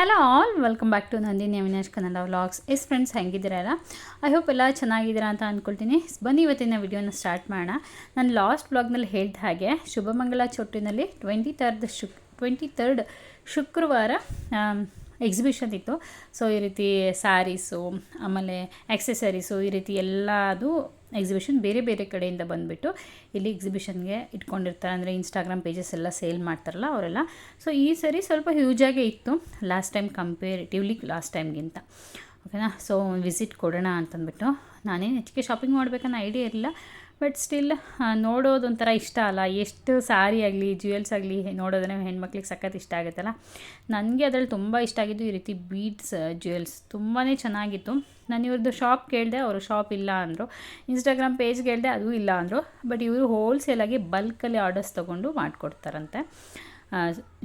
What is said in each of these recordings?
Hello all welcome back to Nandini Avinash Kannada vlogs yes friends ಹೆಂಗಿದ್ದೀರಲ್ಲ I hope ಎಲ್ಲ ಚೆನ್ನಾಗಿದ್ದೀರಾ ಅಂತ ಅಂದ್ಕೊಳ್ತೀನಿ ಬನ್ನಿ ಇವತ್ತಿನ ವಿಡಿಯೋನ ಸ್ಟಾರ್ಟ್ ಮಾಡೋಣ. ನಾನು ಲಾಸ್ಟ್ ಬ್ಲಾಗ್ನಲ್ಲಿ ಹೇಳಿದ ಹಾಗೆ, ಶುಭಮಂಗಲ ಚೊಟ್ಟಿನಲ್ಲಿ ಟ್ವೆಂಟಿ ತರ್ಡ್ ಶುಕ್ ಟ್ವೆಂಟಿ ತರ್ಡ್ ಶುಕ್ರವಾರ ಎಕ್ಸಿಬಿಷನ್ ಇತ್ತು. ಸೊ ಈ ರೀತಿ ಸ್ಯಾರೀಸು ಆಮೇಲೆ ಆಕ್ಸೆಸರೀಸು ಈ ರೀತಿ ಎಲ್ಲದು ಎಕ್ಸಿಬಿಷನ್ ಬೇರೆ ಬೇರೆ ಕಡೆಯಿಂದ ಬಂದುಬಿಟ್ಟು ಇಲ್ಲಿ ಎಕ್ಸಿಬಿಷನ್ಗೆ ಇಟ್ಕೊಂಡಿರ್ತಾರೆ. ಅಂದರೆ ಇನ್ಸ್ಟಾಗ್ರಾಮ್ ಪೇಜಸ್ ಎಲ್ಲ ಸೇಲ್ ಮಾಡ್ತಾರಲ್ಲ ಅವರೆಲ್ಲ. ಸೊ ಈ ಸರಿ ಸ್ವಲ್ಪ ಹ್ಯೂಜಾಗೇ ಇತ್ತು. ಲಾಸ್ಟ್ ಟೈಮ್ ಕಂಪೇರಿಟಿವ್ಲಿ ಲಾಸ್ಟ್ ಟೈಮ್ಗಿಂತ ಓಕೆನಾ ಸೊ ವಿಸಿಟ್ ಕೊಡೋಣ ಅಂತಂದ್ಬಿಟ್ಟು ನಾನೇನು ಹೆಚ್ಚಿಗೆ ಶಾಪಿಂಗ್ ಮಾಡಬೇಕನ್ನೋ ಐಡಿಯಾ ಇರಲಿಲ್ಲ. ಬಟ್ ಸ್ಟಿಲ್ ನೋಡೋದು ಒಂಥರ ಇಷ್ಟ ಅಲ್ಲ. ಎಷ್ಟು ಸ್ಯಾರಿ ಆಗಲಿ, ಜ್ಯುವೆಲ್ಸ್ ಆಗಲಿ ನೋಡೋದ್ರೆ ಹೆಣ್ಮಕ್ಳಿಗೆ ಸಖತ್ ಇಷ್ಟ ಆಗುತ್ತಲ್ಲ. ನನಗೆ ಅದರಲ್ಲಿ ತುಂಬ ಇಷ್ಟ ಆಗಿದ್ದು ಈ ರೀತಿ ಬೀಡ್ಸ್ ಜ್ಯುವೆಲ್ಸ್. ತುಂಬಾ ಚೆನ್ನಾಗಿತ್ತು. ನಾನು ಇವ್ರದ್ದು ಶಾಪ್ ಕೇಳಿದೆ, ಅವರು ಶಾಪ್ ಇಲ್ಲ ಅಂದರು. ಇನ್ಸ್ಟಾಗ್ರಾಮ್ ಪೇಜ್ ಕೇಳಿದೆ, ಅದು ಇಲ್ಲ ಅಂದರು. ಬಟ್ ಇವರು ಹೋಲ್ಸೇಲಾಗಿ ಬಲ್ಕಲ್ಲಿ ಆರ್ಡರ್ಸ್ ತೊಗೊಂಡು ಮಾಡಿಕೊಡ್ತಾರಂತೆ.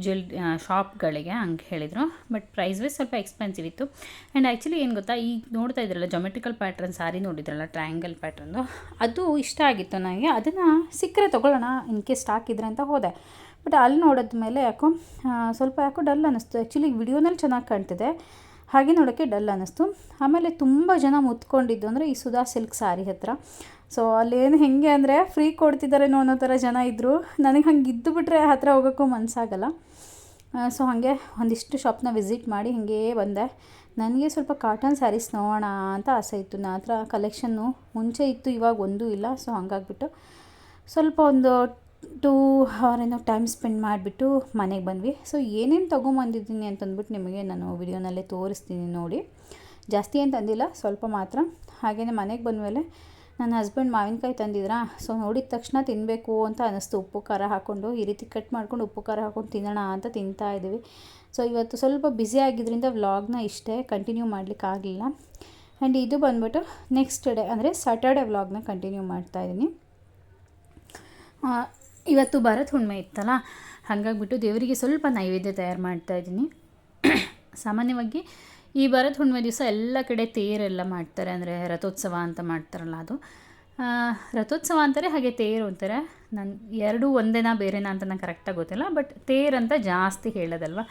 ಜ್ಯುವೆಲ್ ಶಾಪ್ಗಳಿಗೆ ಹಂಗೆ ಹೇಳಿದರು. ಬಟ್ ಪ್ರೈಸ್ ವೈಸ್ ಸ್ವಲ್ಪ ಎಕ್ಸ್ಪೆನ್ಸಿವ್ ಇತ್ತು. ಆ್ಯಂಡ್ ಆ್ಯಕ್ಚುಲಿ ಏನು ಗೊತ್ತಾ, ಈಗ ನೋಡ್ತಾ ಇದ್ರಲ್ಲ ಜೊಮೆಟಿಕಲ್ ಪ್ಯಾಟ್ರನ್ ಸಾರಿ ನೋಡಿದ್ರಲ್ಲ ಟ್ರಯಾಂಗಲ್ ಪ್ಯಾಟ್ರನ್ದು ಅದು ಇಷ್ಟ ಆಗಿತ್ತು ನನಗೆ ಅದನ್ನು ಸಿಕ್ಕರೆ ತೊಗೊಳ್ಳೋಣ ಇನ್ ಕೇಸ್ ಸ್ಟಾಕ್ ಇದ್ರೆ ಅಂತ ಹೋದೆ. ಬಟ್ ಅಲ್ಲಿ ನೋಡಿದ ಮೇಲೆ ಯಾಕೋ ಸ್ವಲ್ಪ ಯಾಕೋ ಡಲ್ ಅನ್ನಿಸ್ತು ಆ್ಯಕ್ಚುಲಿ ವಿಡಿಯೋನಲ್ಲಿ ಚೆನ್ನಾಗಿ ಕಾಣ್ತಿದೆ. ಹಾಗೆ ನೋಡೋಕ್ಕೆ ಡಲ್ ಅನ್ನಿಸ್ತು. ಆಮೇಲೆ ತುಂಬ ಜನ ಮುತ್ಕೊಂಡಿದ್ದು ಅಂದರೆ ಈ ಸುಧಾ ಸಿಲ್ಕ್ ಸಾರಿ ಹತ್ರ. ಸೊ ಅಲ್ಲೇನು ಹೇಗೆ ಅಂದರೆ ಫ್ರೀ ಕೊಡ್ತಿದ್ದಾರೇನೋ ಅನ್ನೋ ಥರ ಜನ ಇದ್ದರು ನನಗೆ ಹಂಗೆ ಇದ್ದು ಬಿಟ್ಟರೆ ಹತ್ರ ಹೋಗೋಕ್ಕೂ ಮನಸ್ಸಾಗಲ್ಲ ಸೊ ಹಾಗೆ ಒಂದಿಷ್ಟು ಶಾಪ್ನ ವಿಸಿಟ್ ಮಾಡಿ ಹೀಗೇ ಬಂದೆ. ನನಗೆ ಸ್ವಲ್ಪ ಕಾಟನ್ ಸ್ಯಾರೀಸ್ ನೋಡೋಣ ಅಂತ ಆಸೆ ಇತ್ತು. ನನ್ನ ಹತ್ರ ಕಲೆಕ್ಷನ್ನು ಮುಂಚೆ ಇತ್ತು, ಇವಾಗ ಒಂದೂ ಇಲ್ಲ. ಸೊ ಹಂಗಾಗ್ಬಿಟ್ಟು ಸ್ವಲ್ಪ ಒಂದು ಟೂ ಅವರ್ ಏನೋ ಟೈಮ್ ಸ್ಪೆಂಡ್ ಮಾಡಿಬಿಟ್ಟು ಮನೆಗೆ ಬಂದ್ವಿ. ಸೊ ಏನೇನು ತೊಗೊಂಬಂದಿದ್ದೀನಿ ಅಂತಂದ್ಬಿಟ್ಟು ನಿಮಗೆ ನಾನು ವಿಡಿಯೋನಲ್ಲೇ ತೋರಿಸ್ತೀನಿ ನೋಡಿ. ಜಾಸ್ತಿ ಏನು ತಂದಿಲ್ಲ ಸ್ವಲ್ಪ ಮಾತ್ರ. ಹಾಗೆಯೇ ಮನೆಗೆ ಬಂದಮೇಲೆ ನನ್ನ ಹಸ್ಬೆಂಡ್ ಮಾವಿನಕಾಯಿ ತಂದಿದ್ರಾ? ಸೊ ನೋಡಿದ ತಕ್ಷಣ ತಿನ್ನಬೇಕು ಅಂತ ಅನ್ನಿಸ್ತು. ಉಪ್ಪು, ಖಾರ ಹಾಕ್ಕೊಂಡು ಈ ರೀತಿ ಕಟ್ ಮಾಡ್ಕೊಂಡು ಉಪ್ಪು, ಖಾರ ಹಾಕ್ಕೊಂಡು ತಿನ್ನೋಣ ಅಂತ ತಿಂತಾ ಇದ್ದೀವಿ. ಸೊ ಇವತ್ತು ಸ್ವಲ್ಪ ಬ್ಯುಸಿ ಆಗಿದ್ದರಿಂದ ವ್ಲಾಗ್ನ ಇಷ್ಟೇ ಕಂಟಿನ್ಯೂ ಮಾಡಲಿಕ್ಕಾಗಲಿಲ್ಲ ಆ್ಯಂಡ್ ಇದು ಬಂದ್ಬಿಟ್ಟು ನೆಕ್ಸ್ಟ್ ಡೇ, ಅಂದರೆ ಸ್ಯಾಟರ್ಡೆ ವ್ಲಾಗ್ನ ಕಂಟಿನ್ಯೂ ಮಾಡ್ತಾಯಿದ್ದೀನಿ ಇವತ್ತು ಭರತ್ ಹುಣ್ಣಿಮೆ ಇತ್ತಲ್ಲ, ಹಾಗಾಗ್ಬಿಟ್ಟು ದೇವರಿಗೆ ಸ್ವಲ್ಪ ನೈವೇದ್ಯ ತಯಾರು ಮಾಡ್ತಾಯಿದ್ದೀನಿ ಸಾಮಾನ್ಯವಾಗಿ ಈ ಭರತ್ ಹುಣ್ಣಿಮೆ ದಿವಸ ಎಲ್ಲ ಕಡೆ ತೇರೆಲ್ಲ ಮಾಡ್ತಾರೆ, ಅಂದರೆ ರಥೋತ್ಸವ ಅಂತ ಮಾಡ್ತಾರಲ್ಲ ಅದು. ರಥೋತ್ಸವ ಅಂತಾರೆ, ಹಾಗೆ ತೇರು ಅಂತಾರೆ. ನಾನು, ಎರಡೂ ಒಂದೇನಾ ಬೇರೆನಾ ಅಂತ ನಂಗೆ ಕರೆಕ್ಟಾಗಿ ಗೊತ್ತಿಲ್ಲ ಬಟ್ ತೇರಂತ ಜಾಸ್ತಿ ಹೇಳೋದಲ್ವ?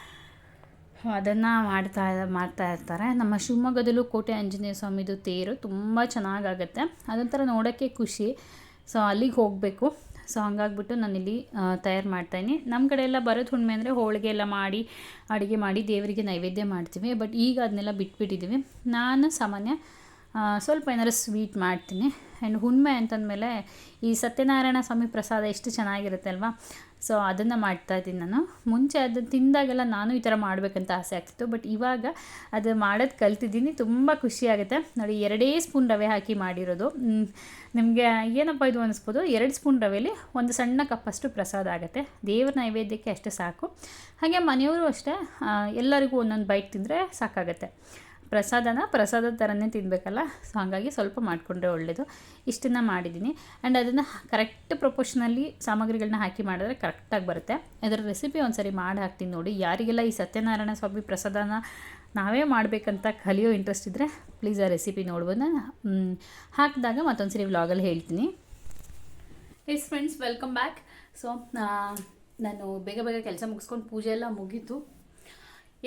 ಅದನ್ನು ಮಾಡ್ತಾ ಮಾಡ್ತಾ ಇರ್ತಾರೆ. ನಮ್ಮ ಶಿವಮೊಗ್ಗದಲ್ಲೂ ಕೋಟೆ ಆಂಜನೇಯ ಸ್ವಾಮಿದು ತೇರು ತುಂಬ ಚೆನ್ನಾಗಾಗತ್ತೆ. ಅದೊಂಥರ ನೋಡೋಕ್ಕೆ ಖುಷಿ. ಸೊ ಅಲ್ಲಿಗೆ ಹೋಗಬೇಕು. ಸೊ ಹಂಗಾಗ್ಬಿಟ್ಟು ನಾನಿಲ್ಲಿ ತಯಾರು ಮಾಡ್ತಾಯಿನಿ. ನಮ್ಮ ಕಡೆ ಎಲ್ಲ ಬರೋದು ಹುಣ್ಣಿಮೆ ಅಂದರೆ ಹೋಳಿಗೆ ಎಲ್ಲ ಮಾಡಿ, ಅಡುಗೆ ಮಾಡಿ ದೇವರಿಗೆ ನೈವೇದ್ಯ ಮಾಡ್ತೀವಿ. ಬಟ್ ಈಗ ಅದನ್ನೆಲ್ಲ ಬಿಟ್ಬಿಟ್ಟಿದ್ದೀವಿ ನಾನು ಸಾಮಾನ್ಯ ಸ್ವಲ್ಪ ಏನಾರು ಸ್ವೀಟ್ ಮಾಡ್ತೀನಿ. ಆ್ಯಂಡ್ ಹುಣ್ಣಿಮೆ ಅಂತಂದಮೇಲೆ ಈ ಸತ್ಯನಾರಾಯಣ ಸ್ವಾಮಿ ಪ್ರಸಾದ ಎಷ್ಟು ಚೆನ್ನಾಗಿರುತ್ತೆ ಅಲ್ವಾ? ಸೊ ಅದನ್ನು ಮಾಡ್ತಾಯಿದ್ದೀನಿ ನಾನು. ಮುಂಚೆ ಅದನ್ನು ತಿಂದಾಗೆಲ್ಲ ನಾನು ಈ ಥರ ಮಾಡಬೇಕಂತ ಆಸೆ ಆಗ್ತಿತ್ತು. ಬಟ್ ಇವಾಗ ಅದು ಮಾಡೋದು ಕಲ್ತಿದ್ದೀನಿ. ತುಂಬ ಖುಷಿಯಾಗುತ್ತೆ ನೋಡಿ, ಎರಡೇ ಸ್ಪೂನ್ ರವೆ ಹಾಕಿ ಮಾಡಿರೋದು. ನಿಮಗೆ ಏನಪ್ಪ ಇದು ಅನಿಸ್ಬೋದು? ಎರಡು ಸ್ಪೂನ್ ರವೆಯಲ್ಲಿ ಒಂದು ಸಣ್ಣ ಕಪ್ಪಷ್ಟು ಪ್ರಸಾದ ಆಗುತ್ತೆ. ದೇವ್ರ ನೈವೇದ್ಯಕ್ಕೆ ಅಷ್ಟೇ ಸಾಕು. ಹಾಗೆ ಮನೆಯವರು ಅಷ್ಟೇ ಎಲ್ಲರಿಗೂ ಒಂದೊಂದು ಬೈಟ್ ತಿಂದರೆ ಸಾಕಾಗತ್ತೆ. ಪ್ರಸಾದನ ಪ್ರಸಾದ ಥರನೇ ತಿನ್ನಬೇಕಲ್ಲ ಸೊ ಹಾಗಾಗಿ ಸ್ವಲ್ಪ ಮಾಡಿಕೊಂಡ್ರೆ ಒಳ್ಳೆಯದು ಇಷ್ಟನ್ನು ಮಾಡಿದ್ದೀನಿ. ಆ್ಯಂಡ್ ಅದನ್ನು ಕರೆಕ್ಟ್ ಪ್ರೊಪೋಷನಲ್ಲಿ ಸಾಮಗ್ರಿಗಳನ್ನ ಹಾಕಿ ಮಾಡಿದ್ರೆ ಕರೆಕ್ಟಾಗಿ ಬರುತ್ತೆ. ಅದರ ರೆಸಿಪಿ ಒಂದ್ಸರಿ ಮಾಡಿ ಹಾಕ್ತೀನಿ ನೋಡಿ. ಯಾರಿಗೆಲ್ಲ ಈ ಸತ್ಯನಾರಾಯಣ ಸ್ವಾಮಿ ಪ್ರಸಾದನ ನಾವೇ ಮಾಡಬೇಕಂತ ಕಲಿಯೋ ಇಂಟ್ರೆಸ್ಟ್ ಇದ್ದರೆ ಪ್ಲೀಸ್ ಆ ರೆಸಿಪಿ ನೋಡ್ಬೋದು. ಹಾಕಿದಾಗ ಮತ್ತೊಂದು ಸರಿ ವ್ಲಾಗಲ್ಲಿ ಹೇಳ್ತೀನಿ yes friends welcome back so ನಾನು ಬೇಗ ಬೇಗ ಕೆಲಸ ಮುಗಿಸ್ಕೊಂಡು ಪೂಜೆ ಎಲ್ಲ ಮುಗೀತು.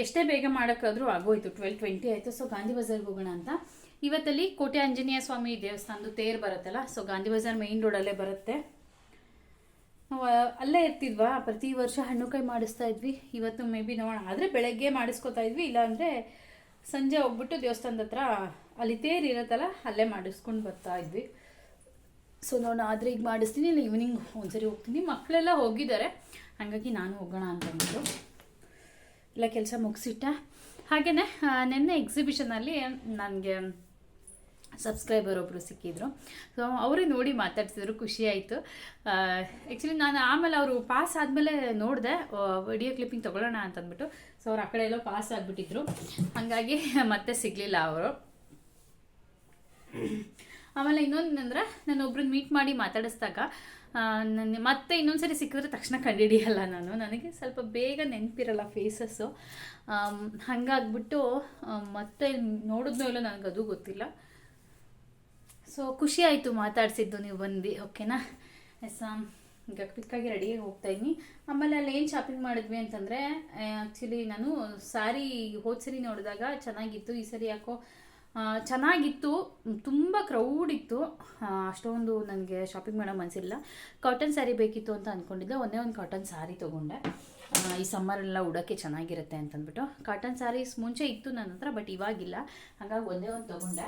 ಎಷ್ಟೇ ಬೇಗ ಮಾಡೋಕ್ಕಾದರೂ ಆಗೋಯ್ತು. ಟ್ವೆಲ್ ಟ್ವೆಂಟಿ ಆಯಿತು. ಸೊ ಗಾಂಧಿ ಬಜಾರ್ಗೆ ಹೋಗೋಣ ಅಂತ. ಇವತ್ತಲ್ಲಿ ಕೋಟೆ ಆಂಜನೇಯ ಸ್ವಾಮಿ ದೇವಸ್ಥಾನದ ತೇರು ಬರುತ್ತಲ್ಲ ಸೊ ಗಾಂಧಿ ಬಜಾರ್ ಮೇಯ್ನ್ ರೋಡಲ್ಲೇ ಬರುತ್ತೆ. ನಾವು ಅಲ್ಲೇ ಇರ್ತಿದ್ವಾ? ಪ್ರತಿ ವರ್ಷ ಹಣ್ಣುಕಾಯಿ ಮಾಡಿಸ್ತಾ ಇದ್ವಿ. ಇವತ್ತು ಮೇ ಬಿ ನೋಡೋಣ. ಆದರೆ ಬೆಳಗ್ಗೆ ಮಾಡಿಸ್ಕೊತಾ ಇದ್ವಿ. ಇಲ್ಲಾಂದರೆ ಸಂಜೆ ಹೋಗ್ಬಿಟ್ಟು ದೇವಸ್ಥಾನದ ಹತ್ರ ಅಲ್ಲಿ ತೇರು ಇರುತ್ತಲ್ಲ, ಅಲ್ಲೇ ಮಾಡಿಸ್ಕೊಂಡು ಬರ್ತಾ ಇದ್ವಿ. ಸೊ ನೋಡೋಣ. ಆದರೆ ಈಗ ಮಾಡಿಸ್ತೀನಿ. ಇಲ್ಲ ಈವ್ನಿಂಗ್ ಒಂದ್ಸರಿ ಹೋಗ್ತೀನಿ. ಮಕ್ಕಳೆಲ್ಲ ಹೋಗಿದ್ದಾರೆ. ಹಾಗಾಗಿ ನಾನು ಹೋಗೋಣ ಅಂತ ಅಂದ್ಬಿಟ್ಟು. ಎಲ್ಲ ಕೆಲಸ ಮುಗಿಸಿಟ್ಟ. ಹಾಗೆಯೇ ನಿನ್ನೆ ಎಕ್ಸಿಬಿಷನಲ್ಲಿ ನನಗೆ ಸಬ್ಸ್ಕ್ರೈಬರ್ ಒಬ್ಬರು ಸಿಕ್ಕಿದ್ರು. ಸೊ ಅವರೇ ನೋಡಿ ಮಾತಾಡ್ತಿದ್ರು ಖುಷಿ ಆಯಿತು. ಆ್ಯಕ್ಚುಲಿ ನಾನು ಆಮೇಲೆ ಅವರು ಪಾಸ್ ಆದಮೇಲೆ ನೋಡಿದೆ ವಿಡಿಯೋ ಕ್ಲಿಪ್ಪಿಂಗ್ ತೊಗೊಳ್ಳೋಣ ಅಂತಂದ್ಬಿಟ್ಟು. ಸೊ ಅವ್ರು ಆ ಕಡೆ ಎಲ್ಲೋ ಪಾಸ್ ಆಗಿಬಿಟ್ಟಿದ್ರು. ಹಾಗಾಗಿ ಮತ್ತೆ ಸಿಗಲಿಲ್ಲ ಅವರು. ಆಮೇಲೆ ಇನ್ನೊಂದಂದ್ರೆ ನಾನು ಒಬ್ರನ್ನ ಮೀಟ್ ಮಾಡಿ ಮಾತಾಡಿಸಿದಾಗ ನನ್ನ ಮತ್ತೆ ಇನ್ನೊಂದ್ಸರಿ ಸಿಕ್ಕಿದ್ರೆ ತಕ್ಷಣ ಕಂಡಿಡಿಯಲ್ಲ ನಾನು. ನನಗೆ ಸ್ವಲ್ಪ ಬೇಗ ನೆನಪಿರಲ್ಲ ಫೇಸಸ್ಸು ಹಂಗಾಗ್ಬಿಟ್ಟು ಮತ್ತೆ ನೋಡಿದ್ನೋ ಇಲ್ಲ ನನಗದು ಗೊತ್ತಿಲ್ಲ. ಸೊ ಖುಷಿ ಆಯಿತು ಮಾತಾಡಿಸಿದ್ದು ನೀವು ಬಂದು ಓಕೆನಾ ಎಸ್ ಈಗ ಕ್ವಿಕ್ಕಾಗಿ ರೆಡಿ ಹೋಗ್ತಾ ಇದ್ದೀನಿ. ಆಮೇಲೆ ಅಲ್ಲಿ ಏನು ಶಾಪಿಂಗ್ ಮಾಡಿದ್ವಿ ಅಂತಂದರೆ ಆ್ಯಕ್ಚುಲಿ ನಾನು ಸಾರಿ ಹೋದ ಸರಿ ನೋಡಿದಾಗ ಚೆನ್ನಾಗಿತ್ತು, ಈ ಸರಿ ಯಾಕೋ ಚೆನ್ನಾಗಿತ್ತು, ತುಂಬ ಕ್ರೌಡ್ ಇತ್ತು. ಅಷ್ಟೊಂದು ನನಗೆ ಶಾಪಿಂಗ್ ಮಾಡೋ ಮನಸ್ಸಿಲ್ಲ ಕಾಟನ್ ಸ್ಯಾರಿ ಬೇಕಿತ್ತು ಅಂತ ಅಂದ್ಕೊಂಡಿದ್ದೆ ಒಂದೇ ಒಂದು ಕಾಟನ್ ಸ್ಯಾರಿ ತೊಗೊಂಡೆ. ಈ ಸಮ್ಮರೆಲ್ಲ ಉಡೋಕ್ಕೆ ಚೆನ್ನಾಗಿರುತ್ತೆ ಅಂತಂದ್ಬಿಟ್ಟು. ಕಾಟನ್ ಸ್ಯಾರೀಸ್ ಮುಂಚೆ ಇತ್ತು ನನ್ನ ಹತ್ರ ಬಟ್ ಇವಾಗಿಲ್ಲ. ಹಾಗಾಗಿ ಒಂದೇ ಒಂದು ತೊಗೊಂಡೆ.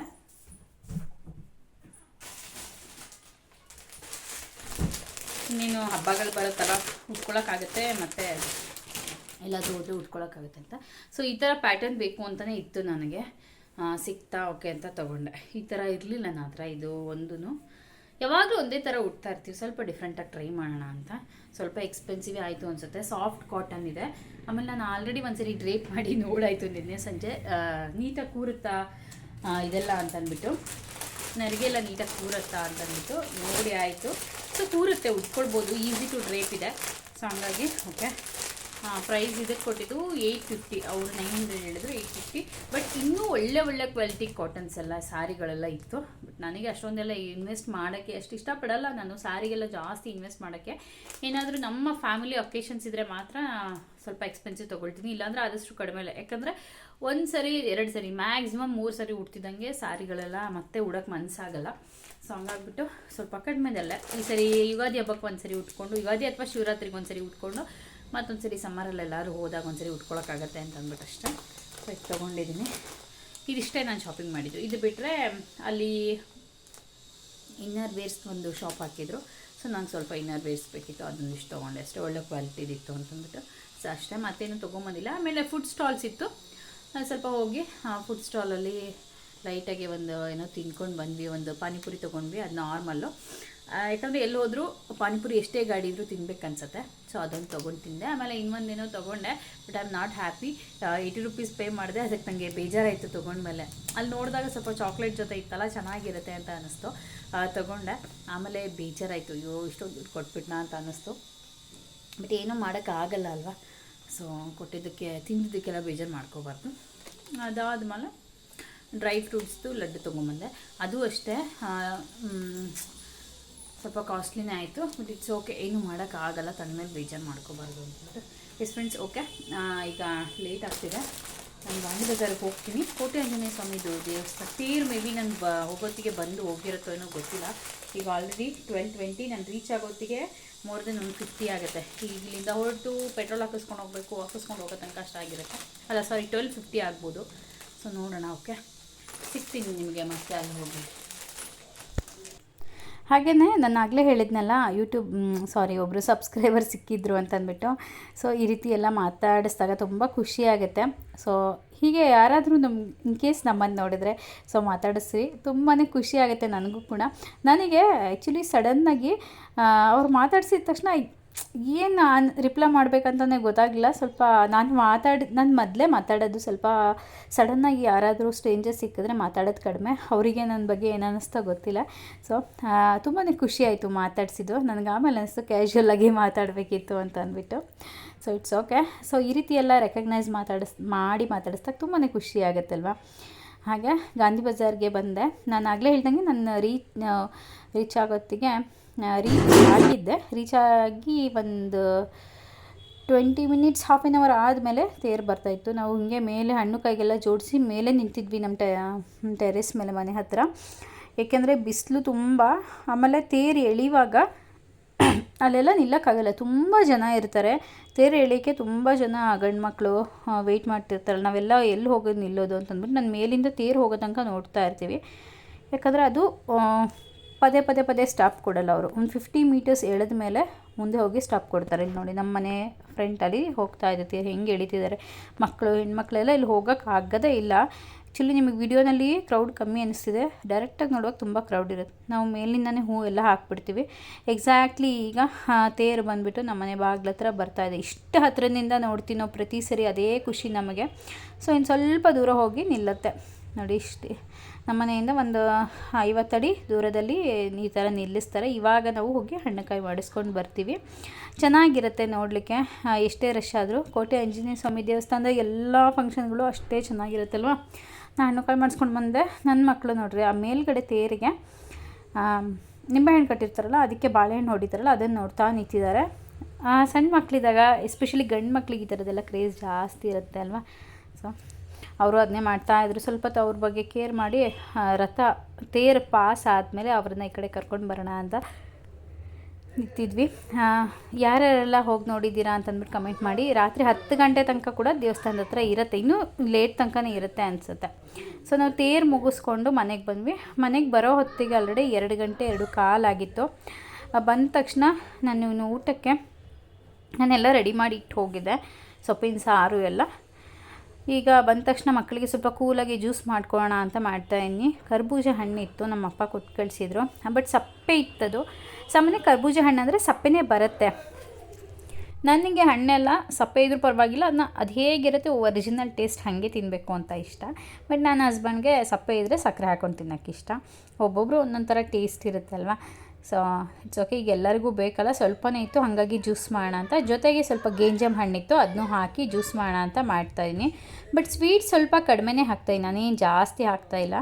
ನೀನು ಹಬ್ಬಗಳು ಬರೋ ಥರ ಉಟ್ಕೊಳಕ್ಕಾಗತ್ತೆ ಮತ್ತು ಎಲ್ಲಾದರೂ ಹೋದರೆ ಉಟ್ಕೊಳಕ್ಕಾಗುತ್ತೆ ಅಂತ. ಸೊ ಈ ಥರ ಪ್ಯಾಟರ್ನ್ ಬೇಕು ಅಂತಲೇ ಇತ್ತು ನನಗೆ. ಆ, ಸಿಕ್ತಾ ಓಕೆ ಅಂತ ತೊಗೊಂಡೆ. ಈ ಥರ ಇರಲಿಲ್ಲ ನನ್ನ ಹತ್ರ ಇದು ಒಂದೂ ಯಾವಾಗಲೂ ಒಂದೇ ಥರ ಉಡ್ತಾ ಇರ್ತೀವಿ ಸ್ವಲ್ಪ ಡಿಫ್ರೆಂಟಾಗಿ ಟ್ರೈ ಮಾಡೋಣ ಅಂತ. ಸ್ವಲ್ಪ ಎಕ್ಸ್ಪೆನ್ಸಿವ್ ಆಯಿತು ಅನಿಸುತ್ತೆ ಸಾಫ್ಟ್ ಕಾಟನ್ ಇದೆ. ಆಮೇಲೆ ನಾನು ಆಲ್ರೆಡಿ ಒಂದ್ಸರಿ ಡ್ರೇಪ್ ಮಾಡಿ ನೋಡಾಯಿತು ನಿನ್ನೆ ಸಂಜೆ. ನೀಟಾಗಿ ಕೂರುತ್ತಾ? ಇದೆಲ್ಲ ಅಂತ ಅಂದ್ಬಿಟ್ಟು ನರಿಗೆಲ್ಲ ನೀಟಾಗಿ ಕೂರುತ್ತಾ ಅಂತ ಅಂದ್ಬಿಟ್ಟು ನೋಡಿ ಆಯಿತು. ಸೊ ಕೂರುತ್ತೆ ಉಟ್ಕೊಳ್ಬೋದು ಈಸಿ ಟು ಡ್ರೇಪ್ ಇದೆ. ಸೊ ಹಂಗಾಗಿ ಓಕೆ ಪ್ರೈಸ್ ಇದಕ್ಕೆ ಕೊಟ್ಟಿದ್ದು ಏಯ್ಟ್ ಫಿಫ್ಟಿ ಅವರು ನೈನ್ ಹಂಡ್ರೆಡ್ ಹೇಳಿದ್ರು ಏಯ್ಟ್ ಫಿಫ್ಟಿ ಬಟ್ ಇನ್ನೂ ಒಳ್ಳೆ ಒಳ್ಳೆ ಕ್ವಾಲಿಟಿ ಕಾಟನ್ಸ್ ಎಲ್ಲ, ಸಾರಿಗಳೆಲ್ಲ ಇತ್ತು. ಬಟ್ ನನಗೆ ಅಷ್ಟೊಂದೆಲ್ಲ ಇನ್ವೆಸ್ಟ್ ಮಾಡೋಕ್ಕೆ ಅಷ್ಟು ಇಷ್ಟಪಡಲ್ಲ ನಾನು. ಸಾರಿಗೆಲ್ಲ ಜಾಸ್ತಿ ಇನ್ವೆಸ್ಟ್ ಮಾಡೋಕ್ಕೆ. ಏನಾದರೂ ನಮ್ಮ ಫ್ಯಾಮಿಲಿ ಒಕೇಶನ್ಸ್ ಇದ್ದರೆ ಮಾತ್ರ ಸ್ವಲ್ಪ ಎಕ್ಸ್ಪೆನ್ಸಿವ್ ತೊಗೊಳ್ತೀನಿ. ಇಲ್ಲಾಂದರೆ ಆದಷ್ಟು ಕಡಿಮೆ ಯಾಕಂದರೆ ಒಂದು ಸರಿ, ಎರಡು ಸರಿ ಮ್ಯಾಕ್ಸಿಮಮ್ ಮೂರು ಸರಿ ಉಡ್ತಿದ್ದಂಗೆ ಸಾರಿಗಳೆಲ್ಲ ಮತ್ತೆ ಉಡೋಕ್ಕೆ ಮನಸ್ಸಾಗಲ್ಲ ಸೊ ಹಂಗಾಗ್ಬಿಟ್ಟು ಸ್ವಲ್ಪ ಕಡಿಮೆದಲ್ಲೇ. ಈ ಸರಿ ಯುಗಾದಿ ಹಬ್ಬಕ್ಕೆ ಒಂದು ಸರಿ ಉಟ್ಕೊಂಡು, ಯುಗಾದಿ ಅಥವಾ ಶಿವರಾತ್ರಿಗೆ ಒಂದು ಸರಿ ಉಟ್ಕೊಂಡು ಮತ್ತೊಂದು ಸರಿ ಸಮ್ಮರಲ್ಲಿ ಎಲ್ಲರೂ ಹೋದಾಗ ಒಂದು ಸರಿ ಉಟ್ಕೊಳ್ಳೋಕ್ಕಾಗತ್ತೆ ಅಂತ ಅಂದ್ಬಿಟ್ಟು ಅಷ್ಟೇ. ಸೊ ಇದು ತೊಗೊಂಡಿದ್ದೀನಿ. ಇದಿಷ್ಟೇ ನಾನು ಶಾಪಿಂಗ್ ಮಾಡಿದ್ದು. ಇದು ಬಿಟ್ಟರೆ ಅಲ್ಲಿ ಇನ್ನರ್ ವೇರ್ಸ್ ಒಂದು ಶಾಪ್ ಹಾಕಿದ್ರು. ಸೊ ನಂಗೆ ಸ್ವಲ್ಪ ಇನ್ನರ್ ವೇರ್ಸ್ ಬೇಕಿತ್ತು. ಅದೊಂದಿಷ್ಟು ತೊಗೊಂಡೆ. ಅಷ್ಟೇ ಒಳ್ಳೆ ಕ್ವಾಲಿಟಿದಿತ್ತು ಅಂತಂದ್ಬಿಟ್ಟು. ಸೊ ಅಷ್ಟೇ. ಮತ್ತೇನು ತೊಗೊಂಬಂದಿಲ್ಲ. ಆಮೇಲೆ ಫುಡ್ ಸ್ಟಾಲ್ಸ್ ಇತ್ತು. ಸ್ವಲ್ಪ ಹೋಗಿ ಫುಡ್ ಸ್ಟಾಲಲ್ಲಿ ಲೈಟಾಗಿ ಒಂದು ಏನೋ ತಿನ್ಕೊಂಡು ಬಂದ್ವಿ. ಒಂದು ಪಾನಿಪುರಿ ತೊಗೊಂಡ್ವಿ. ಅದು ನಾರ್ಮಲ್ಲು ಯಾಕಂದರೆ ಎಲ್ಲಿ ಹೋದರೂ ಪಾನಿಪುರಿ ಎಷ್ಟೇ ಗಾಡಿ ಇದ್ರೂ ತಿನ್ಬೇಕು ಅನ್ಸುತ್ತೆ ಸೊ ಅದೊಂದು ತೊಗೊಂಡು ತಿಂದೆ. ಆಮೇಲೆ ಇನ್ನೊಂದೇನೋ ತೊಗೊಂಡೆ but I am not happy eighty rupees pay ಮಾಡಿದೆ, ಅದಕ್ಕೆ ನನಗೆ ಬೇಜಾರಾಯಿತು ತೊಗೊಂಡ್ಮೇಲೆ ಅಲ್ಲಿ ನೋಡಿದಾಗ ಸ್ವಲ್ಪ ಚಾಕ್ಲೇಟ್ ಜೊತೆ ಇತ್ತಲ್ಲ, ಚೆನ್ನಾಗಿರುತ್ತೆ ಅಂತ ಅನ್ನಿಸ್ತು ತೊಗೊಂಡೆ. ಆಮೇಲೆ ಬೇಜಾರಾಯಿತು. ಅಯ್ಯೋ, ಇಷ್ಟೊಂದು ದುಡ್ಡು ಕೊಟ್ಬಿಟ್ನಾ ಅಂತ ಅನ್ನಿಸ್ತು ಬಟ್ ಏನೂ ಮಾಡೋಕ್ಕಾಗಲ್ಲ ಅಲ್ವಾ? ಸೊ ಕೊಟ್ಟಿದ್ದಕ್ಕೆ, ತಿಂದಿದ್ದಕ್ಕೆಲ್ಲ ಬೇಜಾರು ಮಾಡ್ಕೋಬಾರ್ದು. ಅದಾದ್ಮೇಲೆ ಡ್ರೈ ಫ್ರೂಟ್ಸ್ದು ಲಡ್ಡು ತೊಗೊಂಬಂದೆ. ಅದು ಅಷ್ಟೇ. ಸ್ವಲ್ಪ ಕಾಸ್ಟ್ಲಿನೇ ಆಯಿತು ಬಟ್ ಇಟ್ಸ್ ಓಕೆ ಏನು ಮಾಡೋಕ್ಕಾಗಲ್ಲ ತನ್ನ ಮೇಲೆ ಬೇಜಾರು ಮಾಡ್ಕೋಬಾರ್ದು ಅಂತಂದ್ಬಿಟ್ಟು ಎಸ್ ಫ್ರೆಂಡ್ಸ್ ಓಕೆ ಈಗ ಲೇಟ್ ಆಗ್ತಿದೆ. ನಾನು ಗಾಂಧಿ ಬಜಾರಿಗೆ ಹೋಗ್ತೀನಿ. ಕೋಟೆ ಆಂಜನೇಯ ಸ್ವಾಮಿದು ದೇವಸ್ಥಾನ, ತೀರ್ ಮೇ ಬಿ ನಾನು ಬ, ಹೋಗೋತ್ತಿಗೆ ಬಂದು ಹೋಗಿರುತ್ತೋ ಏನೋ ಗೊತ್ತಿಲ್ಲ. ಈಗ ಆಲ್ರೆಡಿ ಟ್ವೆಲ್ ಟ್ವೆಂಟಿ ನಾನು ರೀಚ್ ಆಗೋತ್ತಿಗೆ ಮೋರ್ ದೆನ್ ಒಂದು ಫಿಫ್ಟಿ ಆಗುತ್ತೆ. ಈಗ ಇಲ್ಲಿಂದ ಹೊರಟು ಪೆಟ್ರೋಲ್ ಹಾಕಿಸ್ಕೊಂಡು ಹೋಗಬೇಕು, ಹಾಕಿಸ್ಕೊಂಡು ಹೋಗೋ ತನಕ ಕಷ್ಟ ಆಗಿರುತ್ತೆ. ಅಲ್ಲ ಸಾರಿ ಟ್ವೆಲ್ ಫಿಫ್ಟಿ ಆಗ್ಬೋದು. ಸೊ ನೋಡೋಣ ಓಕೆ ಸಿಗ್ತೀನಿ ನಿಮಗೆ ಮತ್ತೆ ಅಲ್ಲಿ ಹೋಗಿ. ಹಾಗೆಯೇ ನಾನು ಆಗಲೇ ಹೇಳಿದ್ನಲ್ಲ ಯೂಟ್ಯೂಬ್ ಸಾರಿ ಒಬ್ಬರು ಸಬ್ಸ್ಕ್ರೈಬರ್ ಸಿಕ್ಕಿದ್ರು ಅಂತಂದ್ಬಿಟ್ಟು. ಸೊ ಈ ರೀತಿ ಎಲ್ಲ ಮಾತಾಡಿಸ್ದಾಗ ತುಂಬ ಖುಷಿ ಆಗುತ್ತೆ. ಸೊ ಹೀಗೆ ಯಾರಾದರೂ ನಮ್ಮ ಇನ್ ಕೇಸ್ ನಮ್ಮನ್ನು ನೋಡಿದರೆ ಸೊ ಮಾತಾಡಿಸ್ರಿ. ತುಂಬಾ ಖುಷಿ ಆಗುತ್ತೆ ನನಗೂ ಕೂಡ. ನನಗೆ ಆ್ಯಕ್ಚುಲಿ ಸಡನ್ನಾಗಿ ಅವ್ರು ಮಾತಾಡ್ಸಿದ ತಕ್ಷಣ ಏನು ಅನ್ ರಿಪ್ಲೈ ಮಾಡಬೇಕಂತಲೇ ಗೊತ್ತಾಗಿಲ್ಲ ಸ್ವಲ್ಪ ನಾನು ಮಾತಾಡಿ, ನಾನು ಮೊದಲೇ ಮಾತಾಡೋದು ಸ್ವಲ್ಪ ಸಡನ್ನಾಗಿ ಯಾರಾದರೂ ಸ್ಟ್ರೇಂಜರ್ ಸಿಕ್ಕಿದ್ರೆ ಮಾತಾಡೋದು ಕಡಿಮೆ. ಅವರಿಗೆ ನನ್ನ ಬಗ್ಗೆ ಏನು ಅನ್ನಿಸ್ತೋ ಗೊತ್ತಿಲ್ಲ. ಸೊ ತುಂಬಾ ಖುಷಿ ಆಯಿತು ಮಾತಾಡಿಸಿದ್ದು. ನನಗೆ ಆಮೇಲೆ ಅನಿಸ್ತು ಕ್ಯಾಶುವಲಾಗಿ ಮಾತಾಡಬೇಕಿತ್ತು ಅಂತ ಅಂದ್ಬಿಟ್ಟು. ಸೊ ಇಟ್ಸ್ ಓಕೆ ಸೊ ಈ ರೀತಿ ಎಲ್ಲ ರೆಕಗ್ನೈಸ್ ಮಾತಾಡಿಸ್, ಮಾಡಿ ಮಾತಾಡಿಸ್ದಾಗ ತುಂಬಾ ಖುಷಿ ಆಗುತ್ತಲ್ವ? ಹಾಗೆ ಗಾಂಧಿ ಬಜಾರ್ಗೆ ಬಂದೆ. ನಾನು ಆಗಲೇ ಹೇಳ್ದಂಗೆ ನನ್ನ ರೀಚ್ ರೀಚ್ ಆಗೋತ್ತಿಗೆ ರೀಚ್ ಆಗಿದ್ದೆ. ರೀಚ್ ಆಗಿ ಒಂದು twenty minutes, half an hour ಆದಮೇಲೆ ತೇರು ಬರ್ತಾಯಿತ್ತು ನಾವು ಹಿಂಗೆ ಮೇಲೆ ಹಣ್ಣು ಕಾಯಿಗೆಲ್ಲ ಜೋಡಿಸಿ ಮೇಲೆ ನಿಂತಿದ್ವಿ ನಮ್ಮ ಟೆ ಟೆರೆಸ್ ಮೇಲೆ ಮನೆ ಹತ್ತಿರ ಏಕೆಂದರೆ ಬಿಸಿಲು ತುಂಬ, ಆಮೇಲೆ ತೇರು ಎಳಿವಾಗ ಅಲ್ಲೆಲ್ಲ ನಿಲ್ಲಕ್ಕಾಗಲ್ಲ. ತುಂಬ ಜನ ಇರ್ತಾರೆ. ತೇರು ಎಳಿಯೋಕ್ಕೆ ತುಂಬ ಜನ ಗಂಡು ಮಕ್ಕಳು ವೆಯ್ಟ್ ಮಾಡ್ತಿರ್ತಾರೆ ನಾವೆಲ್ಲ ಎಲ್ಲಿ ಹೋಗೋದು ನಿಲ್ಲೋದು ಅಂತಂದ್ಬಿಟ್ಟು ನಾನು ಮೇಲಿಂದ ತೇರು ಹೋಗೋ ತನಕ ನೋಡ್ತಾ ಇರ್ತೀವಿ. ಯಾಕಂದರೆ ಅದು ಪದೇ ಪದೇ ಪದೇ ಸ್ಟಾಪ್ ಕೊಡಲ್ಲ ಅವರು. ಒಂದು ಫಿಫ್ಟಿ ಮೀಟರ್ಸ್ ಎಳೆದ ಮೇಲೆ ಮುಂದೆ ಹೋಗಿ ಸ್ಟಾಪ್ ಕೊಡ್ತಾರೆ. ಇಲ್ಲಿ ನೋಡಿ ನಮ್ಮ ಮನೆ ಫ್ರೆಂಟಲ್ಲಿ ಹೋಗ್ತಾ ಇರುತ್ತೆ ಹೆಂಗೆ ಎಳಿತಿದ್ದಾರೆ? ಮಕ್ಕಳು ಹೆಣ್ಮಕ್ಳೆಲ್ಲ ಇಲ್ಲಿ ಹೋಗೋಕೆ ಆಗೋದೇ ಇಲ್ಲ. ಆ್ಯಕ್ಚುಲಿ ನಿಮಗೆ ವಿಡಿಯೋನಲ್ಲಿ ಕ್ರೌಡ್ ಕಮ್ಮಿ ಅನಿಸ್ತಿದೆ. ಡೈರೆಕ್ಟಾಗಿ ನೋಡುವಾಗ ತುಂಬ ಕ್ರೌಡ್ ಇರುತ್ತೆ. ನಾವು ಮೇಲಿಂದನೇ ಹೂ ಎಲ್ಲ ಹಾಕ್ಬಿಡ್ತೀವಿ. ಎಕ್ಸಾಕ್ಟ್ಲಿ ಈಗ ತೇರು ಬಂದುಬಿಟ್ಟು ನಮ್ಮ ಮನೆ ಬಾಗ್ಲ ಹತ್ರ ಬರ್ತಾ ಇದೆ. ಇಷ್ಟು ಹತ್ರದಿಂದ ನೋಡ್ತೀವಿ ನಾವು ಪ್ರತಿ ಸರಿ, ಅದೇ ಖುಷಿ ನಮಗೆ. ಸೊ ಇನ್ನು ಸ್ವಲ್ಪ ದೂರ ಹೋಗಿ ನಿಲ್ಲುತ್ತೆ. ನೋಡಿ, ಇಷ್ಟೇ ನಮ್ಮ ಮನೆಯಿಂದ ಒಂದು ಐವತ್ತಡಿ ದೂರದಲ್ಲಿ ಈ ಥರ ನಿಲ್ಲಿಸ್ತಾರೆ. ಇವಾಗ ನಾವು ಹೋಗಿ ಹಣ್ಣುಕಾಯಿ ಮಾಡಿಸ್ಕೊಂಡು ಬರ್ತೀವಿ. ಚೆನ್ನಾಗಿರುತ್ತೆ ನೋಡಲಿಕ್ಕೆ. ಎಷ್ಟೇ ರಶ್ ಆದರೂ. ಕೋಟೆ ಆಂಜನೇಯ ಸ್ವಾಮಿ ದೇವಸ್ಥಾನದ ಎಲ್ಲ ಫಂಕ್ಷನ್ಗಳು ಅಷ್ಟೇ ಚೆನ್ನಾಗಿರುತ್ತಲ್ವ? ನಾನು ಹಣ್ಣುಕಾಯಿ ಮಾಡಿಸ್ಕೊಂಡು ಬಂದೆ. ನನ್ನ ಮಕ್ಕಳು ನೋಡಿರಿ, ಆ ಮೇಲ್ಗಡೆ ತೇರಿಗೆ ನಿಂಬೆಹಣ್ಣು ಕಟ್ಟಿರ್ತಾರಲ್ಲ, ಅದಕ್ಕೆ ಬಾಳೆಹಣ್ಣು ಹೊಡಿತಾರಲ್ಲ, ಅದನ್ನು ನೋಡ್ತಾ ನಿಂತಿದ್ದಾರೆ. ಸಣ್ಣ ಮಕ್ಕಳಿದ್ದಾಗ ಎಸ್ಪೆಷಲಿ ಗಂಡು ಮಕ್ಳಿಗೆ ಈ ಥರದ್ದೆಲ್ಲ ಕ್ರೇಜ್ ಜಾಸ್ತಿ ಇರುತ್ತೆ ಅಲ್ವಾ? ಸೊ ಅವರು ಅದನ್ನೇ ಮಾಡ್ತಾಯಿದ್ರು ಸ್ವಲ್ಪ ಹೊತ್ತು ಅವ್ರ ಬಗ್ಗೆ ಕೇರ್ ಮಾಡಿ ರಥ ತೇರು ಪಾಸ್ ಆದಮೇಲೆ ಅವ್ರನ್ನ ಈ ಕಡೆ ಕರ್ಕೊಂಡು ಬರೋಣ ಅಂತ ನಿಂತಿದ್ವಿ ಯಾರ್ಯಾರೆಲ್ಲ ಹೋಗಿ ನೋಡಿದ್ದೀರಾ ಅಂತಂದ್ಬಿಟ್ಟು ಕಮೆಂಟ್ ಮಾಡಿ, ರಾತ್ರಿ ಹತ್ತು ಗಂಟೆ ತನಕ ಕೂಡ ದೇವಸ್ಥಾನದ ಹತ್ರ ಇರುತ್ತೆ. ಇನ್ನೂ ಲೇಟ್ ತನಕನೇ ಇರುತ್ತೆ ಅನಿಸುತ್ತೆ. ಸೊ ನಾವು ತೇರು ಮುಗಿಸ್ಕೊಂಡು ಮನೆಗೆ ಬಂದ್ವಿ. ಮನೆಗೆ ಬರೋ ಹೊತ್ತಿಗೆ ಆಲ್ರೆಡಿ ಎರಡು ಗಂಟೆ, ಎರಡು ಕಾಲಾಗಿತ್ತು ಬಂದ ತಕ್ಷಣ ನಾನು ಊಟಕ್ಕೆ ನಾನೆಲ್ಲ ರೆಡಿ ಮಾಡಿ ಇಟ್ಟು ಹೋಗಿದ್ದೆ. ಸೊಪ್ಪಿನ ಸಾರು ಎಲ್ಲ. ಈಗ ಬಂದ ತಕ್ಷಣ ಮಕ್ಕಳಿಗೆ ಸ್ವಲ್ಪ ಕೂಲಾಗಿ ಜ್ಯೂಸ್ ಮಾಡ್ಕೊಳ್ಳೋಣ ಅಂತ ಮಾಡ್ತಾ ಇದ್ದೀನಿ. ಕರ್ಬೂಜ ಹಣ್ಣು ಇತ್ತು, ನಮ್ಮ ಅಪ್ಪ ಕೊಟ್ಟು ಕಳಿಸಿದ್ರು ಬಟ್ ಸಪ್ಪೆ ಇತ್ತದು. ಸಾಮಾನ್ಯ ಕರ್ಬೂಜ ಹಣ್ಣು ಅಂದರೆ ಸಪ್ಪೆನೇ ಬರುತ್ತೆ. ನನಗೆ ಹಣ್ಣೆಲ್ಲ ಸಪ್ಪೆ ಇದ್ರೂ ಪರವಾಗಿಲ್ಲ, ಅದನ್ನ ಅದು ಹೇಗಿರುತ್ತೆ ಒರಿಜಿನಲ್ ಟೇಸ್ಟ್ ಹಾಗೆ ತಿನ್ನಬೇಕು ಅಂತ ಇಷ್ಟ. ಬಟ್ ನನ್ನ ಹಸ್ಬೆಂಡ್ಗೆ ಸಪ್ಪೆ ಇದ್ದರೆ ಸಕ್ಕರೆ ಹಾಕೊಂಡು ತಿನ್ನೋಕ್ಕೆ ಇಷ್ಟ. ಒಬ್ಬೊಬ್ಬರು ಒಂದೊಂದು ಥರ ಟೇಸ್ಟ್ ಇರುತ್ತಲ್ವ? ಸೊ ಇಟ್ಸ್ ಓಕೆ ಈಗ ಎಲ್ಲರಿಗೂ ಬೇಕಲ್ಲ, ಸ್ವಲ್ಪನೇ ಇತ್ತು, ಹಾಗಾಗಿ ಜ್ಯೂಸ್ ಮಾಡೋಣ ಅಂತ. ಜೊತೆಗೆ ಸ್ವಲ್ಪ ಗೇಂಜಮ್ ಹಣ್ಣಿತ್ತು ಅದನ್ನೂ ಹಾಕಿ ಜ್ಯೂಸ್ ಮಾಡೋಣ ಅಂತ ಮಾಡ್ತಾಯಿದ್ದೀನಿ ಬಟ್ ಸ್ವೀಟ್ ಸ್ವಲ್ಪ ಕಡಿಮೆನೇ ಹಾಕ್ತಾಯಿದ್ದೀನಿ ನಾನೇನು ಜಾಸ್ತಿ ಹಾಕ್ತಾಯಿಲ್ಲ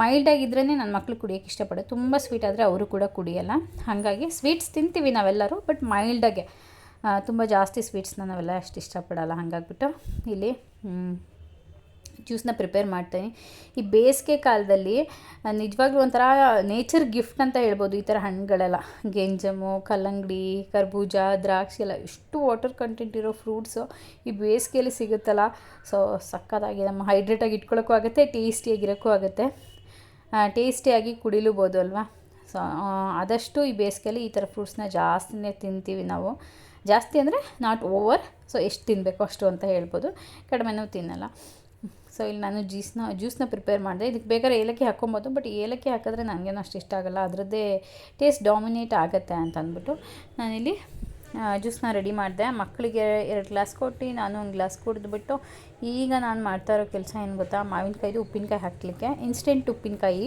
ಮೈಲ್ಡಾಗಿದ್ರೇ ನನ್ನ ಮಕ್ಕಳು ಕುಡಿಯೋಕ್ಕೆ ಇಷ್ಟಪಡೋದು. ತುಂಬ ಸ್ವೀಟ್ ಆದರೆ ಅವರು ಕೂಡ ಕುಡಿಯಲ್ಲ. ಹಾಗಾಗಿ ಸ್ವೀಟ್ಸ್ ತಿಂತೀವಿ ನಾವೆಲ್ಲರೂ ಬಟ್ ಮೈಲ್ಡಾಗೆ ತುಂಬ ಜಾಸ್ತಿ ಸ್ವೀಟ್ಸ್ನ ನಾವೆಲ್ಲ ಅಷ್ಟು ಇಷ್ಟಪಡಲ್ಲ. ಹಾಗಾಗ್ಬಿಟ್ಟು ಇಲ್ಲಿ ಜ್ಯೂಸ್ನ ಪ್ರಿಪೇರ್ ಮಾಡ್ತೀನಿ. ಈ ಬೇಸಿಗೆ ಕಾಲದಲ್ಲಿ ನಿಜವಾಗ್ಲೂ ಒಂಥರ ನೇಚರ್ ಗಿಫ್ಟ್ ಅಂತ ಹೇಳ್ಬೋದು ಈ ಥರ ಹಣ್ಣುಗಳೆಲ್ಲ. ಗೆಂಜಮು, ಕಲ್ಲಂಗಡಿ, ಕರ್ಬೂಜ, ದ್ರಾಕ್ಷಿ ಎಲ್ಲ ಎಷ್ಟು ವಾಟರ್ ಕಂಟೆಂಟ್ ಇರೋ ಫ್ರೂಟ್ಸು ಈ ಬೇಸಿಗೆಯಲ್ಲಿ ಸಿಗುತ್ತಲ್ಲ. ಸೊ ಸಕ್ಕತ್ತಾಗಿ ನಮ್ಮ ಹೈಡ್ರೇಟಾಗಿ ಇಟ್ಕೊಳ್ಳೋಕ್ಕೂ ಆಗುತ್ತೆ ಟೇಸ್ಟಿಯಾಗಿರೋಕ್ಕೂ ಆಗುತ್ತೆ. ಟೇಸ್ಟಿಯಾಗಿ ಕುಡಿಲೂಬೋದು ಅಲ್ವಾ? ಸೊ ಆದಷ್ಟು ಈ ಬೇಸಿಗೆಯಲ್ಲಿ ಈ ಥರ ಫ್ರೂಟ್ಸ್ನ ಜಾಸ್ತಿನೇ ತಿಂತೀವಿ ನಾವು. ಜಾಸ್ತಿ ಅಂದರೆ ನಾಟ್ ಓವರ್ ಸೊ ಎಷ್ಟು ತಿನ್ನಬೇಕು ಅಷ್ಟು ಅಂತ ಹೇಳ್ಬೋದು. ಕಡಿಮೆನೂ ತಿನ್ನಲ್ಲ. ಸೊ ಇಲ್ಲಿ ನಾನು ಜ್ಯೂಸ್ನ ಜ್ಯೂಸ್ನ ಪ್ರಿಪೇರ್ ಮಾಡಿದೆ. ಇದಕ್ಕೆ ಬೇಕಾದ್ರೆ ಏಲಕ್ಕಿ ಹಾಕ್ಕೊಬೋದು, ಬಟ್ ಏಲಕ್ಕಿ ಹಾಕಿದ್ರೆ ನನಗೇನು ಅಷ್ಟು ಇಷ್ಟ ಆಗಲ್ಲ. ಅದರದ್ದೇ ಟೇಸ್ಟ್ ಡಾಮಿನೇಟ್ ಆಗುತ್ತೆ ಅಂತ ಅಂದ್ಬಿಟ್ಟು ನಾನಿಲ್ಲಿ ಜ್ಯೂಸ್ನ ರೆಡಿ ಮಾಡಿದೆ. ಮಕ್ಕಳಿಗೆ ಎರಡು ಗ್ಲಾಸ್ ಕೊಟ್ಟು, ನಾನು ಒಂದು ಗ್ಲಾಸ್ ಕುಡಿದ್ಬಿಟ್ಟು ಈಗ ನಾನು ಮಾಡ್ತಾ ಇರೋ ಕೆಲಸ ಏನು ಗೊತ್ತಾ? ಮಾವಿನಕಾಯ್ದು ಉಪ್ಪಿನಕಾಯಿ ಹಾಕಲಿಕ್ಕೆ. ಇನ್ಸ್ಟೆಂಟ್ ಉಪ್ಪಿನಕಾಯಿ.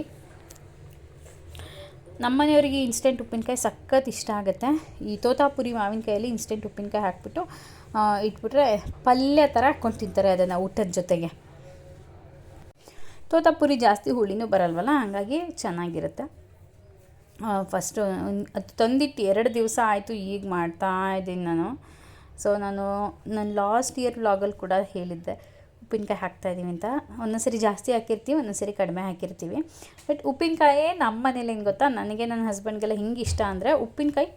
ನಮ್ಮನೆಯವರಿಗೆ ಇನ್ಸ್ಟೆಂಟ್ ಉಪ್ಪಿನಕಾಯಿ ಸಖತ್ ಇಷ್ಟ ಆಗುತ್ತೆ. ಈ ತೋತಾಪುರಿ ಮಾವಿನಕಾಯಲ್ಲಿ ಇನ್ಸ್ಟೆಂಟ್ ಉಪ್ಪಿನಕಾಯಿ ಹಾಕ್ಬಿಟ್ಟು ಇಟ್ಬಿಟ್ರೆ ಪಲ್ಯ ಥರ ಹಾಕ್ಕೊಂಡು ತಿಂತಾರೆ ಅದನ್ನು ಊಟದ ಜೊತೆಗೆ. ತೋತಾಪುರಿ ಜಾಸ್ತಿ ಹುಳಿನೂ ಬರಲ್ವಲ್ಲ, ಹಾಗಾಗಿ ಚೆನ್ನಾಗಿರುತ್ತೆ. ಫಸ್ಟು ಅದು ತಂದಿಟ್ಟು ಎರಡು ದಿವಸ ಆಯಿತು ಈಗ ಮಾಡ್ತಾ ಇದ್ದೀನಿ ನಾನು. ಸೊ ನಾನು ನನ್ನ ಲಾಸ್ಟ್ ಇಯರ್ ವ್ಲಾಗಲ್ಲಿ ಕೂಡ ಹೇಳಿದ್ದೆ, ಉಪ್ಪಿನಕಾಯಿ ಹಾಕ್ತಾಯಿದ್ದೀವಿ ಅಂತ. ಒಂದೊಂದ್ಸರಿ ಜಾಸ್ತಿ ಹಾಕಿರ್ತೀವಿ, ಒಂದೊಂದ್ಸರಿ ಕಡಿಮೆ ಹಾಕಿರ್ತೀವಿ. ಬಟ್ ಉಪ್ಪಿನಕಾಯಿ ನಮ್ಮ ಮನೇಲಿ ಏನು ಗೊತ್ತಾ, ನನಗೆ ನನ್ನ ಹಸ್ಬೆಂಡ್ಗೆಲ್ಲ ಹಿಂಗೆ ಇಷ್ಟ ಅಂದರೆ ಉಪ್ಪಿನಕಾಯಿ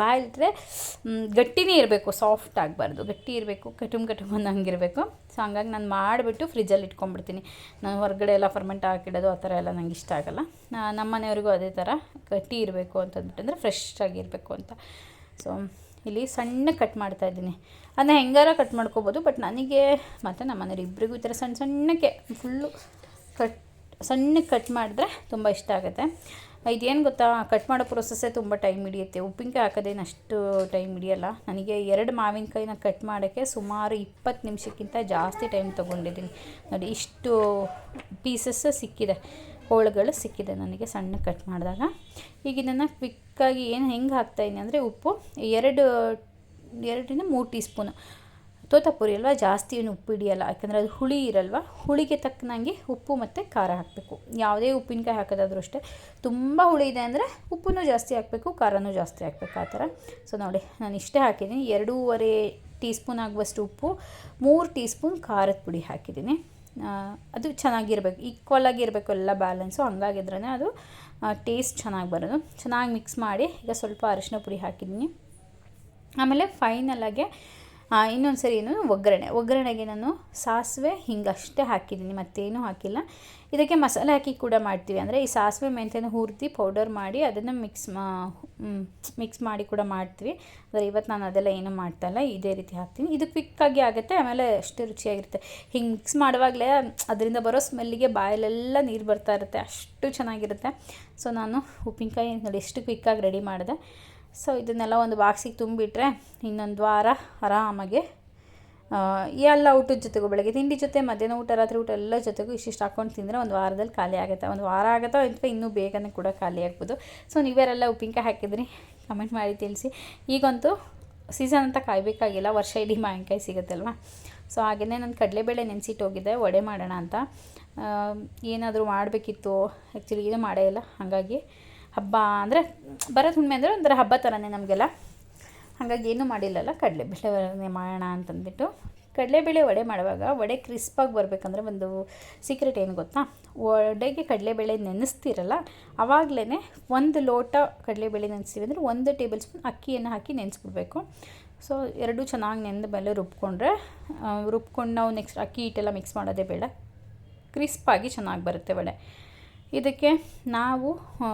ಬಾಯಿಟ್ರೆ ಗಟ್ಟಿನೇ ಇರಬೇಕು ಸಾಫ್ಟ್ ಆಗಬಾರ್ದು. ಗಟ್ಟಿ ಇರಬೇಕು, ಕಟುಮ್ ಕಟುಮ್ ಇರಬೇಕು. ಸೊ ಹಂಗಾಗಿ ನಾನು ಮಾಡಿಬಿಟ್ಟು ಫ್ರಿಜ್ಜಲ್ಲಿ ಇಟ್ಕೊಂಡ್ಬಿಡ್ತೀನಿ. ನಾನು ಹೊರಗಡೆ ಎಲ್ಲ ಫರ್ಮೆಂಟ್ ಹಾಕಿಡೋದು ಆ ಥರ ಎಲ್ಲ ನಂಗೆ ಇಷ್ಟ ಆಗೋಲ್ಲ. ನಮ್ಮ ಮನೆಯವ್ರಿಗೂ ಅದೇ ಥರ, ಗಟ್ಟಿ ಇರಬೇಕು ಅಂತಂದ್ಬಿಟ್ಟು ಅಂದರೆ ಫ್ರೆಶ್ ಆಗಿರಬೇಕು ಅಂತ. ಸೊ ಇಲ್ಲಿ ಸಣ್ಣ ಕಟ್ ಮಾಡ್ತಾ ಇದ್ದೀನಿ. ಅದನ್ನ ಹೆಂಗಾರ ಕಟ್ ಮಾಡ್ಕೋಬೋದು ಬಟ್ ನನಗೆ ಮತ್ತು ನಮ್ಮ ಮನೆಯವ್ರು ಇಬ್ಬರಿಗೂ ಈ ಥರ ಸಣ್ಣ ಸಣ್ಣಕ್ಕೆ ಫುಲ್ಲು ಕಟ್ ಸಣ್ಣಕ್ಕೆ ಕಟ್ ಮಾಡಿದ್ರೆ ತುಂಬ ಇಷ್ಟ ಆಗುತ್ತೆ. ಇದೇನು ಗೊತ್ತಾ? ಕಟ್ ಮಾಡೋ ಪ್ರೊಸೆಸ್ಸೇ ತುಂಬ ಟೈಮ್ ಹಿಡಿಯುತ್ತೆ. ಉಪ್ಪಿನಕಾಯಿ ಹಾಕೋದೇನು ಅಷ್ಟು ಟೈಮ್ ಹಿಡಿಯಲ್ಲ. ನನಗೆ ಎರಡು ಮಾವಿನಕಾಯಿನ ಕಟ್ ಮಾಡೋಕ್ಕೆ ಸುಮಾರು ಇಪ್ಪತ್ತು ನಿಮಿಷಕ್ಕಿಂತ ಜಾಸ್ತಿ ಟೈಮ್ ತೊಗೊಂಡಿದ್ದೀನಿ. ನೋಡಿ, ಇಷ್ಟು ಪೀಸಸ್ ಸಿಕ್ಕಿದೆ. ಹೋಳುಗಳು ಸಿಕ್ಕಿದೆ ನನಗೆ ಸಣ್ಣ ಕಟ್ ಮಾಡಿದಾಗ. ಈಗ ಇದನ್ನು ಕ್ವಿಕ್ಕಾಗಿ ಏನು ಹೆಂಗೆ ಹಾಕ್ತಾಯಿದ್ದೀನಿ ಅಂದರೆ ಉಪ್ಪು ಎರಡು, ಎರಡರಿಂದ ಮೂರು ಟೀ ಸ್ಪೂನು ತೋತಾಪುರಿ ಅಲ್ವಾ? ಜಾಸ್ತಿ ಏನು ಉಪ್ಪು ಹಿಡಿಯಲ್ಲ. ಯಾಕಂದರೆ ಅದು ಹುಳಿ ಇರಲ್ವ? ಹುಳಿಗೆ ತಕ್ಕನಂಗೆ ಉಪ್ಪು ಮತ್ತು ಖಾರ ಹಾಕಬೇಕು. ಯಾವುದೇ ಉಪ್ಪಿನಕಾಯಿ ಹಾಕೋದಾದ್ರೂ ಅಷ್ಟೇ. ತುಂಬ ಹುಳಿ ಇದೆ ಅಂದರೆ ಉಪ್ಪನ್ನು ಜಾಸ್ತಿ ಹಾಕಬೇಕು, ಖಾರನೂ ಜಾಸ್ತಿ ಹಾಕಬೇಕು ಆ ಥರ. ಸೊ ನೋಡಿ, ನಾನು ಇಷ್ಟೇ ಹಾಕಿದ್ದೀನಿ. ಎರಡೂವರೆ ಟೀ ಸ್ಪೂನ್ ಆಗುವಷ್ಟು ಉಪ್ಪು, ಮೂರು ಟೀ ಸ್ಪೂನ್ ಖಾರದ ಪುಡಿ ಹಾಕಿದ್ದೀನಿ. ಅದು ಚೆನ್ನಾಗಿರ್ಬೇಕು. ಈಕ್ವಲ್ ಆಗಿರಬೇಕು ಎಲ್ಲ ಬ್ಯಾಲೆನ್ಸು. ಹಂಗಾಗಿದ್ರೇ ಅದು ಟೇಸ್ಟ್ ಚೆನ್ನಾಗಿ ಬರೋದು. ಚೆನ್ನಾಗಿ ಮಿಕ್ಸ್ ಮಾಡಿ ಈಗ ಸ್ವಲ್ಪ ಅರಿಶಿನ ಪುಡಿ ಹಾಕಿದ್ದೀನಿ. ಆಮೇಲೆ ಫೈನಲಾಗೆ ಇನ್ನೊಂದು ಸರಿ ಏನು, ಒಗ್ಗರಣೆ. ಒಗ್ಗರಣೆಗೆ ನಾನು ಸಾಸಿವೆ, ಹಿಂಗೆ ಅಷ್ಟೇ ಹಾಕಿದ್ದೀನಿ, ಮತ್ತೇನೂ ಹಾಕಿಲ್ಲ. ಇದಕ್ಕೆ ಮಸಾಲೆ ಹಾಕಿ ಕೂಡ ಮಾಡ್ತೀವಿ. ಅಂದರೆ ಈ ಸಾಸಿವೆ, ಮೆಂತ್ಯನ ಹುರಿದು ಪೌಡರ್ ಮಾಡಿ ಅದನ್ನು ಮಿಕ್ಸ್ ಮಾ ಮಿಕ್ಸ್ ಮಾಡಿ ಕೂಡ ಮಾಡ್ತೀವಿ. ಅಂದರೆ ಇವತ್ತು ನಾನು ಅದೆಲ್ಲ ಏನೂ ಮಾಡ್ತಾಯಿಲ್ಲ ಇದೇ ರೀತಿ ಹಾಕ್ತೀನಿ. ಇದು ಕ್ವಿಕ್ಕಾಗಿ ಆಗುತ್ತೆ, ಆಮೇಲೆ ಅಷ್ಟೇ ರುಚಿಯಾಗಿರುತ್ತೆ. ಹಿಂಗೆ ಮಿಕ್ಸ್ ಮಾಡುವಾಗಲೇ ಅದರಿಂದ ಬರೋ ಸ್ಮೆಲ್ಲಿಗೆ ಬಾಯಲೆಲ್ಲ ನೀರು ಬರ್ತಾ ಇರುತ್ತೆ, ಅಷ್ಟು ಚೆನ್ನಾಗಿರುತ್ತೆ. ಸೊ ನಾನು ಉಪ್ಪಿನಕಾಯಿ ನೋಡಿ, ಎಷ್ಟು ಕ್ವಿಕ್ಕಾಗಿ ರೆಡಿ ಮಾಡಿದೆ. ಸೊ ಇದನ್ನೆಲ್ಲ ಒಂದು ಬಾಕ್ಸಿಗೆ ತುಂಬಿಟ್ರೆ ಇನ್ನೊಂದು ವಾರ ಆರಾಮಾಗಿ ಎಲ್ಲ ಊಟದ ಜೊತೆಗೂ ಬೆಳಗ್ಗೆ ತಿಂಡಿ ಜೊತೆ, ಮಧ್ಯಾಹ್ನ ಊಟ, ರಾತ್ರಿ ಊಟ ಎಲ್ಲ ಜೊತೆಗೂ ಇಷ್ಟಿಷ್ಟು ಹಾಕ್ಕೊಂಡು ತಿಂದರೆ ಒಂದು ವಾರದಲ್ಲಿ ಖಾಲಿ ಆಗುತ್ತೆ. ಒಂದು ವಾರ ಆಗುತ್ತೋ ಅಥವಾ ಇನ್ನೂ ಬೇಗನೆ ಕೂಡ ಖಾಲಿ ಆಗ್ಬೋದು. ಸೊ ನೀವ್ಯಾರೆಲ್ಲ ಉಪ್ಪಿನಕಾಯಿ ಹಾಕಿದ್ರಿ ಕಮೆಂಟ್ ಮಾಡಿ ತಿಳಿಸಿ. ಈಗಂತೂ ಸೀಸನ್ ಅಂತ ಕಾಯಬೇಕಾಗಿಲ್ಲ, ವರ್ಷ ಇಡೀ ಮಾವಿನಕಾಯಿ ಸಿಗುತ್ತಲ್ವ? ಸೊ ಹಾಗೇ ನಾನು ಕಡಲೆಬೇಳೆ ನೆನೆಸಿಟ್ಟು ಹೋಗಿದ್ದೆ, ವಡೆ ಮಾಡೋಣ ಅಂತ. ಏನಾದರೂ ಮಾಡಬೇಕಿತ್ತು ಆ್ಯಕ್ಚುಲಿ ಏನೂ ಮಾಡೇ ಇಲ್ಲ, ಹಾಗಾಗಿ ಹಬ್ಬ ಅಂದರೆ ಭರತ್ ಹುಣ್ಣಿಮೆ ಅಂದರೆ ಒಂಥರ ಹಬ್ಬ ಥರನೇ ನಮಗೆಲ್ಲ. ಹಾಗಾಗಿ ಏನೂ ಮಾಡಿಲ್ಲಲ್ಲ, ಕಡಲೆಬೇಳೆ ಒಡನೆ ಮಾಡೋಣ ಅಂತಂದ್ಬಿಟ್ಟು. ಕಡಲೆಬೇಳೆ ವಡೆ ಮಾಡುವಾಗ ವಡೆ ಕ್ರಿಸ್ಪಾಗಿ ಬರಬೇಕಂದ್ರೆ ಒಂದು ಸೀಕ್ರೆಟ್ ಏನು ಗೊತ್ತಾ? ವಡೆಗೆ ಕಡಲೆಬೇಳೆ ನೆನೆಸ್ತಿರಲ್ಲ ಆವಾಗಲೇ ಒಂದು ಲೋಟ ಕಡಲೆಬೇಳೆ ನೆನೆಸ್ತೀವಿ ಅಂದರೆ ಒಂದು ಟೇಬಲ್ ಸ್ಪೂನ್ ಅಕ್ಕಿಯನ್ನು ಹಾಕಿ ನೆನೆಸ್ಬಿಡ್ಬೇಕು. ಸೊ, ಎರಡೂ ಚೆನ್ನಾಗಿ ನೆಂದ ಮೇಲೆ ರುಬ್ಕೊಂಡ್ರೆ ರುಬ್ಕೊಂಡು ನಾವು ನೆಕ್ಸ್ಟ್ ಅಕ್ಕಿ ಹಿಟ್ಟೆಲ್ಲ ಮಿಕ್ಸ್ ಮಾಡೋದೇ ಬೇಡ. ಕ್ರಿಸ್ಪಾಗಿ ಚೆನ್ನಾಗಿ ಬರುತ್ತೆ ವಡೆ. ಇದಕ್ಕೆ ನಾವು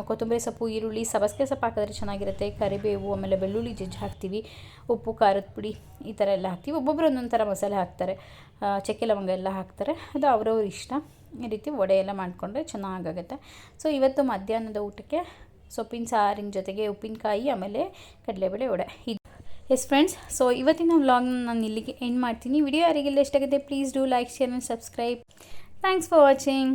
ಕೊತ್ತಂಬರಿ ಸೊಪ್ಪು, ಈರುಳ್ಳಿ ಸಬಸ್ಗೆ ಸೊಪ್ಪು ಹಾಕಿದ್ರೆ ಚೆನ್ನಾಗಿರುತ್ತೆ. ಕರಿಬೇವು, ಆಮೇಲೆ ಬೆಳ್ಳುಳ್ಳಿ ಜಜ್ಜಿ ಹಾಕ್ತೀವಿ. ಉಪ್ಪು, ಖಾರದ ಪುಡಿ ಈ ಥರ ಎಲ್ಲ ಹಾಕ್ತೀವಿ. ಒಬ್ಬೊಬ್ಬರು ಒಂದೊಂದು ಥರ ಮಸಾಲೆ ಹಾಕ್ತಾರೆ. ಚಕ್ಕೆ ಲವಂಗ ಎಲ್ಲ ಹಾಕ್ತಾರೆ. ಅದು ಅವರವ್ರ ಇಷ್ಟ. ಈ ರೀತಿ ವಡೆ ಎಲ್ಲ ಮಾಡಿಕೊಂಡ್ರೆ ಚೆನ್ನಾಗಾಗುತ್ತೆ. ಸೊ, ಇವತ್ತು ಮಧ್ಯಾಹ್ನದ ಊಟಕ್ಕೆ ಸೊಪ್ಪಿನ ಸಾರಿನ ಜೊತೆಗೆ ಉಪ್ಪಿನಕಾಯಿ, ಆಮೇಲೆ ಕಡಲೆಬೇಳೆ ವಡೆ. ಇದು. ಎಸ್ ಫ್ರೆಂಡ್ಸ್ ಸೊ ಇವತ್ತಿನ ವ್ಲಾಗ್ನ ನಾನು ಇಲ್ಲಿಗೆ ಎಂಡ್ ಮಾಡ್ತೀನಿ. ವಿಡಿಯೋ ಯಾರಿಗೆಲ್ಲ ಎಷ್ಟಾಗುತ್ತೆ please do like share and subscribe thanks for watching